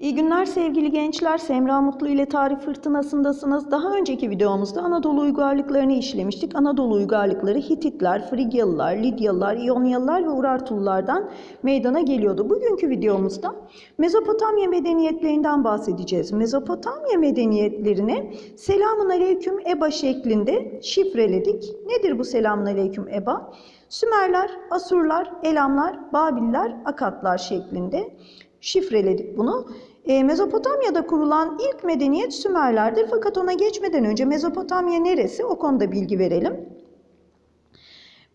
İyi günler sevgili gençler. Semra Mutlu ile Tarih Fırtınası'ndasınız. Daha önceki videomuzda Anadolu uygarlıklarını işlemiştik. Anadolu uygarlıkları Hititler, Frigyalılar, Lidyalılar, İyonyalılar ve Urartulardan meydana geliyordu. Bugünkü videomuzda Mezopotamya medeniyetlerinden bahsedeceğiz. Mezopotamya medeniyetlerini Selamun Aleyküm Eba şeklinde şifreledik. Nedir bu Selamun Aleyküm Eba? Sümerler, Asurlar, Elamlar, Babiller, Akatlar şeklinde şifreledik bunu. E, Mezopotamya'da kurulan ilk medeniyet Sümerlerdir. Fakat ona geçmeden önce Mezopotamya neresi? O konuda bilgi verelim.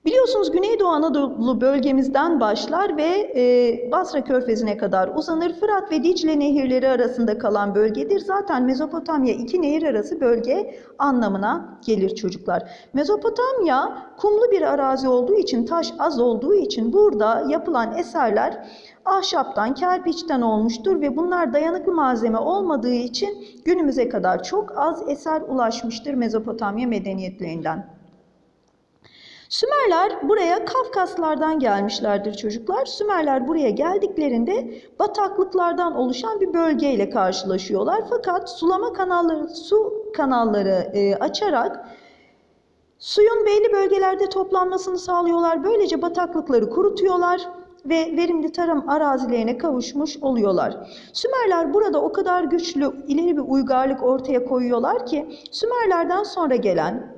Biliyorsunuz Güneydoğu Anadolu bölgemizden başlar ve e, Basra Körfezi'ne kadar uzanır. Fırat ve Dicle nehirleri arasında kalan bölgedir. Zaten Mezopotamya iki nehir arası bölge anlamına gelir çocuklar. Mezopotamya kumlu bir arazi olduğu için, taş az olduğu için burada yapılan eserler ahşaptan, kerpiçten olmuştur ve bunlar dayanıklı malzeme olmadığı için günümüze kadar çok az eser ulaşmıştır Mezopotamya medeniyetlerinden. Sümerler buraya Kafkaslardan gelmişlerdir çocuklar. Sümerler buraya geldiklerinde bataklıklardan oluşan bir bölgeyle karşılaşıyorlar. Fakat sulama kanalları, su kanalları e, açarak suyun belli bölgelerde toplanmasını sağlıyorlar. Böylece bataklıkları kurutuyorlar ve verimli tarım arazilerine kavuşmuş oluyorlar. Sümerler burada o kadar güçlü ileri bir uygarlık ortaya koyuyorlar ki Sümerlerden sonra gelen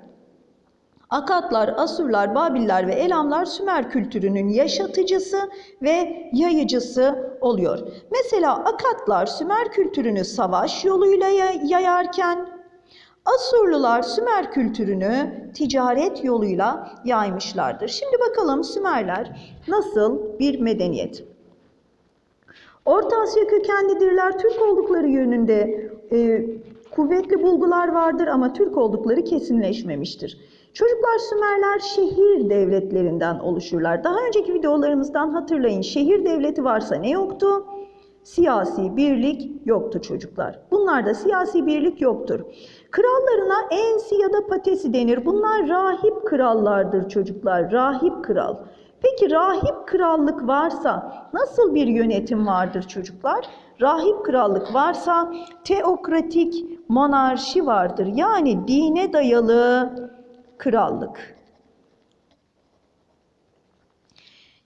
Akatlar, Asurlar, Babiller ve Elamlar Sümer kültürünün yaşatıcısı ve yayıcısı oluyor. Mesela Akatlar Sümer kültürünü savaş yoluyla yayarken Asurlular Sümer kültürünü ticaret yoluyla yaymışlardır. Şimdi bakalım Sümerler nasıl bir medeniyet? Orta Asya kökenlidirler. Türk oldukları yönünde e, kuvvetli bulgular vardır ama Türk oldukları kesinleşmemiştir. Çocuklar Sümerler şehir devletlerinden oluşurlar. Daha önceki videolarımızdan hatırlayın. Şehir devleti varsa ne yoktu? Siyasi birlik yoktu çocuklar. Bunlarda siyasi birlik yoktur. Krallarına ensi ya da patesi denir. Bunlar rahip krallardır çocuklar. Rahip kral. Peki rahip krallık varsa nasıl bir yönetim vardır çocuklar? Rahip krallık varsa teokratik monarşi vardır. Yani dine dayalı krallık.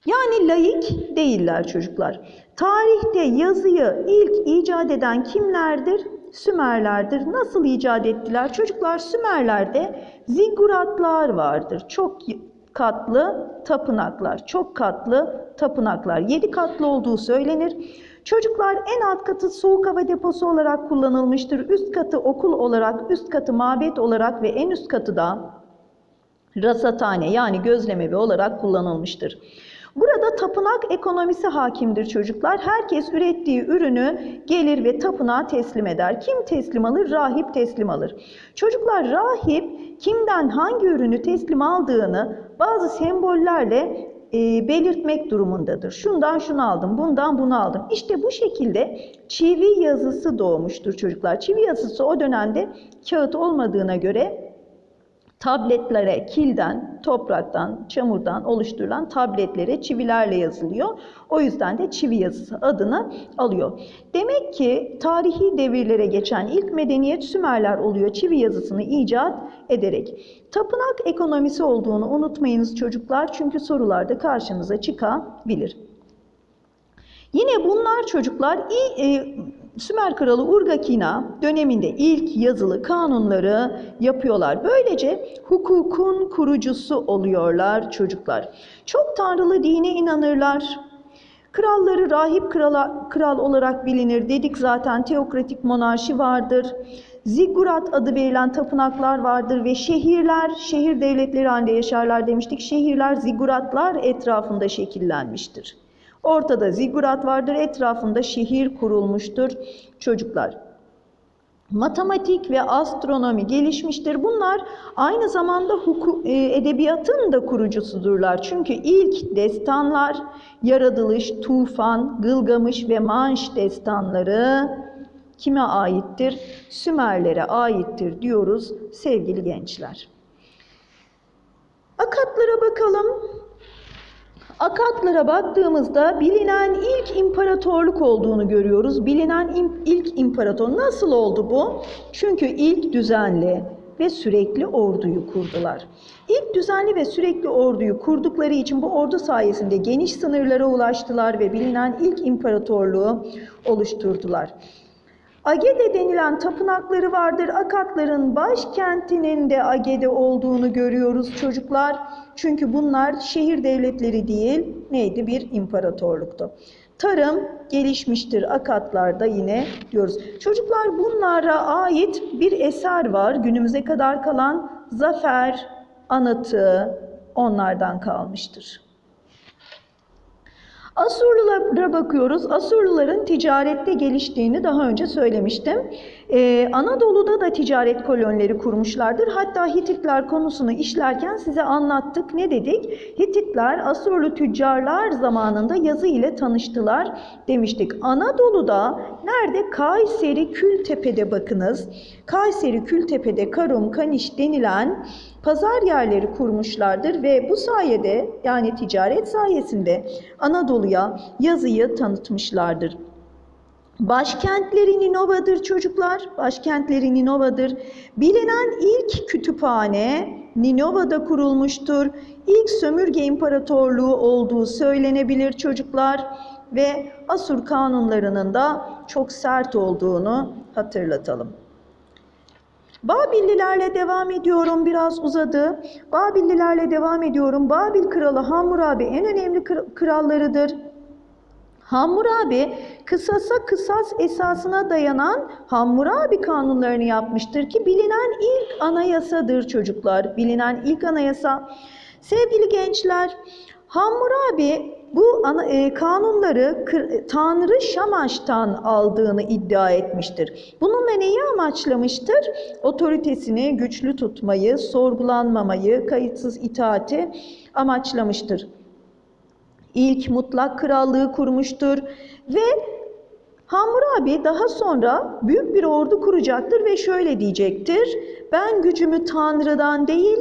Yani laik değiller çocuklar. Tarihte yazıyı ilk icat eden kimlerdir? Sümerlerdir. Nasıl icat ettiler? Çocuklar Sümerlerde ziguratlar vardır. Çok katlı tapınaklar. Çok katlı tapınaklar. Yedi katlı olduğu söylenir. Çocuklar en alt katı soğuk hava deposu olarak kullanılmıştır. Üst katı okul olarak, üst katı mabet olarak ve en üst katı da rasathane yani gözlemevi olarak kullanılmıştır. Burada tapınak ekonomisi hakimdir çocuklar. Herkes ürettiği ürünü gelir ve tapınağa teslim eder. Kim teslim alır? Rahip teslim alır. Çocuklar rahip kimden hangi ürünü teslim aldığını bazı sembollerle e, belirtmek durumundadır. Şundan şunu aldım, bundan bunu aldım. İşte bu şekilde çivi yazısı doğmuştur çocuklar. Çivi yazısı o dönemde kağıt olmadığına göre tabletlere kilden, topraktan, çamurdan oluşturulan tabletlere çivilerle yazılıyor. O yüzden de çivi yazısı adını alıyor. Demek ki tarihi devirlere geçen ilk medeniyet Sümerler oluyor çivi yazısını icat ederek. Tapınak ekonomisi olduğunu unutmayınız çocuklar çünkü sorularda karşınıza çıkabilir. Yine bunlar çocuklar iyi, e, Sümer kralı Urgakina döneminde ilk yazılı kanunları yapıyorlar. Böylece hukukun kurucusu oluyorlar çocuklar. Çok tanrılı dine inanırlar. Kralları rahip krala, kral olarak bilinir. Dedik zaten teokratik monarşi vardır. Ziggurat adı verilen tapınaklar vardır ve şehirler, şehir devletleri halinde yaşarlar demiştik. Şehirler zigguratlar etrafında şekillenmiştir. Ortada zigurat vardır, etrafında şehir kurulmuştur çocuklar. Matematik ve astronomi gelişmiştir. Bunlar aynı zamanda hukuk, e, edebiyatın da kurucusudurlar. Çünkü ilk destanlar, yaratılış, tufan, Gılgamış ve Manş destanları kime aittir? Sümerlere aittir diyoruz sevgili gençler. Akatlara bakalım. Akatlara baktığımızda bilinen ilk imparatorluk olduğunu görüyoruz. Bilinen ilk imparator nasıl oldu bu? Çünkü ilk düzenli ve sürekli orduyu kurdular. İlk düzenli ve sürekli orduyu kurdukları için bu ordu sayesinde geniş sınırlara ulaştılar ve bilinen ilk imparatorluğu oluşturdular. Agede denilen tapınakları vardır. Akatların başkentinin de Agede olduğunu görüyoruz çocuklar. Çünkü bunlar şehir devletleri değil, neydi? Bir imparatorluktu. Tarım gelişmiştir Akatlarda yine diyoruz. Çocuklar bunlara ait bir eser var. Günümüze kadar kalan zafer anıtı onlardan kalmıştır. Asurlulara bakıyoruz. Asurluların ticarette geliştiğini daha önce söylemiştim. Ee, Anadolu'da da ticaret kolonileri kurmuşlardır. Hatta Hititler konusunu işlerken size anlattık. Ne dedik? Hititler Asurlu tüccarlar zamanında yazı ile tanıştılar demiştik. Anadolu'da nerede? Kayseri Kültepe'de bakınız. Kayseri Kültepe'de Karum, Kaniş denilen pazar yerleri kurmuşlardır ve bu sayede yani ticaret sayesinde Anadolu'ya yazıyı tanıtmışlardır. Başkentleri Ninova'dır çocuklar. Başkentleri Ninova'dır. Bilinen ilk kütüphane Ninova'da kurulmuştur. İlk sömürge imparatorluğu olduğu söylenebilir çocuklar ve Asur kanunlarının da çok sert olduğunu hatırlatalım. Babillilerle devam ediyorum. Biraz uzadı. Babillilerle devam ediyorum. Babil kralı Hammurabi en önemli kra- krallarıdır. Hammurabi kısasa kısas esasına dayanan Hammurabi kanunlarını yapmıştır ki bilinen ilk anayasadır çocuklar. Bilinen ilk anayasa. Sevgili gençler, Hammurabi bu e, kanunları Tanrı Şamaş'tan aldığını iddia etmiştir. Bununla neyi amaçlamıştır? Otoritesini güçlü tutmayı, sorgulanmamayı, kayıtsız itaati amaçlamıştır. İlk mutlak krallığı kurmuştur ve Hammurabi daha sonra büyük bir ordu kuracaktır ve şöyle diyecektir. Ben gücümü Tanrı'dan değil,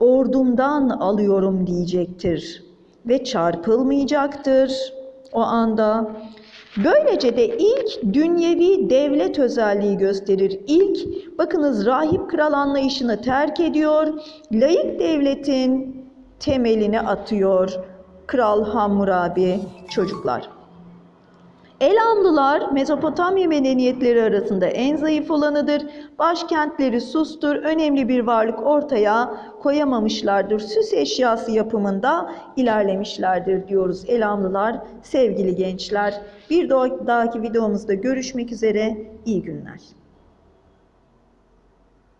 ordumdan alıyorum diyecektir. Ve çarpılmayacaktır o anda. Böylece de ilk dünyevi devlet özelliği gösterir. İlk, bakınız rahip kral anlayışını terk ediyor, laik devletin temelini atıyor. Kral Hammurabi çocuklar. Elamlılar Mezopotamya medeniyetleri arasında en zayıf olanıdır. Başkentleri sustur, önemli bir varlık ortaya koyamamışlardır. Süs eşyası yapımında ilerlemişlerdir diyoruz Elamlılar. Sevgili gençler, bir dahaki videomuzda görüşmek üzere. İyi günler.